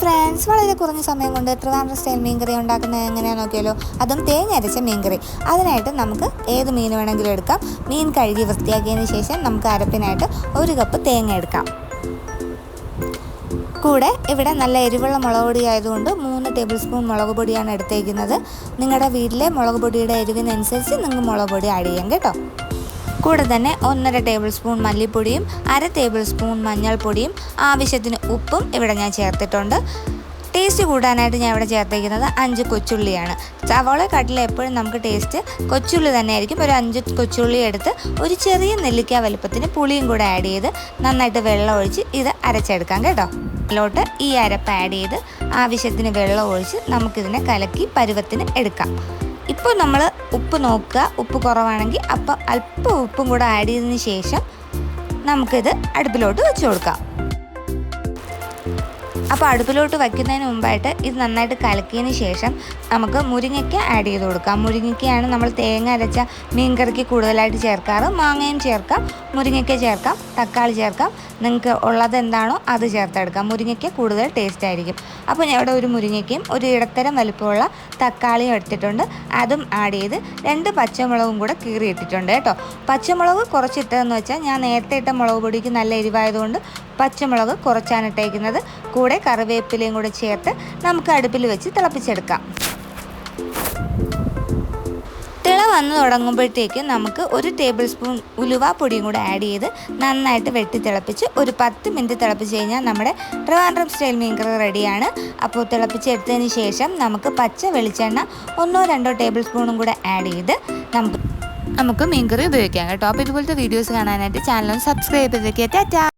Friends വളരെ കുറഞ്ഞ സമയം കൊണ്ട് ട്രിവാൻഡ്രം സ്റ്റൈൽ മീൻകറി ഉണ്ടാക്കുന്നത് എങ്ങനെയാണെന്ന് നോക്കിയാലോ അതും തേങ്ങ അരച്ച മീൻകറി. അതിനായിട്ട് നമുക്ക് ഏത് മീൻ വേണമെങ്കിലും എടുക്കാം. മീൻ കഴുകി വൃത്തിയാക്കിയതിന് ശേഷം നമുക്ക് അരപ്പിനായിട്ട് ഒരു കപ്പ് തേങ്ങ എടുക്കാം. കൂടെ ഇവിടെ നല്ല എരിവുള്ള മുളക് പൊടി ആയതുകൊണ്ട് മൂന്ന് ടേബിൾ സ്പൂൺ മുളക് പൊടിയാണ് എടുത്തേക്കുന്നത്. നിങ്ങളുടെ വീട്ടിലെ മുളക് പൊടിയുടെ എരിവിനനുസരിച്ച് നിങ്ങൾ മുളക് പൊടി ആഡ് ചെയ്യാം കേട്ടോ. കൂടെ തന്നെ ഒന്നര ടേബിൾ സ്പൂൺ മല്ലിപ്പൊടിയും അര ടേബിൾ സ്പൂൺ മഞ്ഞൾപ്പൊടിയും ആവശ്യത്തിന് ഉപ്പും ഇവിടെ ഞാൻ ചേർത്തിട്ടുണ്ട്. ടേസ്റ്റ് കൂടാനായിട്ട് ഞാൻ ഇവിടെ ചേർത്തേക്കുന്നത് അഞ്ച് കൊച്ചുള്ളിയാണ്. സവോളക്കാട്ടിൽ എപ്പോഴും നമുക്ക് ടേസ്റ്റ് കൊച്ചുള്ളി തന്നെ ആയിരിക്കും. ഒരു അഞ്ച് കൊച്ചുള്ളി എടുത്ത് ഒരു ചെറിയ നെല്ലിക്ക വലുപ്പത്തിന് പുളിയും കൂടെ ആഡ് ചെയ്ത് നന്നായിട്ട് വെള്ളം ഒഴിച്ച് ഇത് അരച്ചെടുക്കാം കേട്ടോ. ോട്ട് ഈ അരപ്പ് ആഡ് ചെയ്ത് ആവശ്യത്തിന് വെള്ളം ഒഴിച്ച് നമുക്കിതിനെ കലക്കി പരുവത്തിന് എടുക്കാം. ഇപ്പോൾ നമ്മൾ ഉപ്പ് നോക്കുക. ഉപ്പ് കുറവാണെങ്കിൽ അപ്പം അല്പം ഉപ്പും കൂടെ ആഡ് ചെയ്തതിന് ശേഷം നമുക്കിത് അടുപ്പിലോട്ട് വെച്ച് കൊടുക്കാം. അപ്പോൾ അടുപ്പിലോട്ട് വയ്ക്കുന്നതിന് മുമ്പായിട്ട് ഇത് നന്നായിട്ട് കലക്കിയതിന് ശേഷം നമുക്ക് മുരിങ്ങയ്ക്ക ആഡ് ചെയ്ത് കൊടുക്കാം. മുരിങ്ങയ്ക്കയാണ് നമ്മൾ തേങ്ങ അരച്ച മീൻകറിക്ക് കൂടുതലായിട്ട് ചേർക്കാറ്. മാങ്ങയും ചേർക്കാം മുരിങ്ങയ്ക്ക ചേർക്കാം തക്കാളി ചേർക്കാം. നിങ്ങൾക്ക് ഉള്ളത് എന്താണോ അത് ചേർത്തെടുക്കാം. മുരിങ്ങയ്ക്ക കൂടുതൽ ടേസ്റ്റ് ആയിരിക്കും. അപ്പോൾ ഞാൻ ഇവിടെ ഒരു മുരിങ്ങയ്ക്കയും ഒരു ഇടത്തരം വലുപ്പമുള്ള തക്കാളിയും എടുത്തിട്ടുണ്ട്. അതും ആഡ് ചെയ്ത് രണ്ട് പച്ചമുളകും കൂടെ കീറിയിട്ടിട്ടുണ്ട് കേട്ടോ. പച്ചമുളക് കുറച്ചിട്ടതെന്ന് വെച്ചാൽ ഞാൻ നേരത്തെ ഇട്ട മുളക് പൊടിക്ക് നല്ല എരിവായതുകൊണ്ട് പച്ചമുളക് കുറച്ചാണ് ഇട്ടേക്കുന്നത് കൂടെ കറിവേപ്പിലയും കൂടെ ചേർത്ത് നമുക്ക് അടുപ്പിൽ വെച്ച് തിളപ്പിച്ചെടുക്കാം. തിള വന്ന് തുടങ്ങുമ്പോഴത്തേക്ക് നമുക്ക് ഒരു ടേബിൾ സ്പൂൺ ഉലുവ പൊടിയും കൂടെ ആഡ് ചെയ്ത് നന്നായിട്ട് വെട്ടി തിളപ്പിച്ച് ഒരു പത്ത് മിനിറ്റ് തിളപ്പിച്ച് കഴിഞ്ഞാൽ നമ്മുടെ ട്രിവാൻഡ്രം സ്റ്റൈൽ മീൻകറി റെഡിയാണ്. അപ്പോൾ തിളപ്പിച്ചെടുത്തതിന് ശേഷം നമുക്ക് പച്ച വെളിച്ചെണ്ണ ഒന്നോ രണ്ടോ ടേബിൾ സ്പൂണും കൂടെ ആഡ് ചെയ്ത് നമുക്ക് നമുക്ക് മീൻകറി ഉപയോഗിക്കാം കേട്ടോ. അപ്പോൾ ഇതുപോലത്തെ വീഡിയോസ് കാണാനായിട്ട് ചാനൽ സബ്സ്ക്രൈബ് ചെയ്തേക്കുക ടാറ്റാ!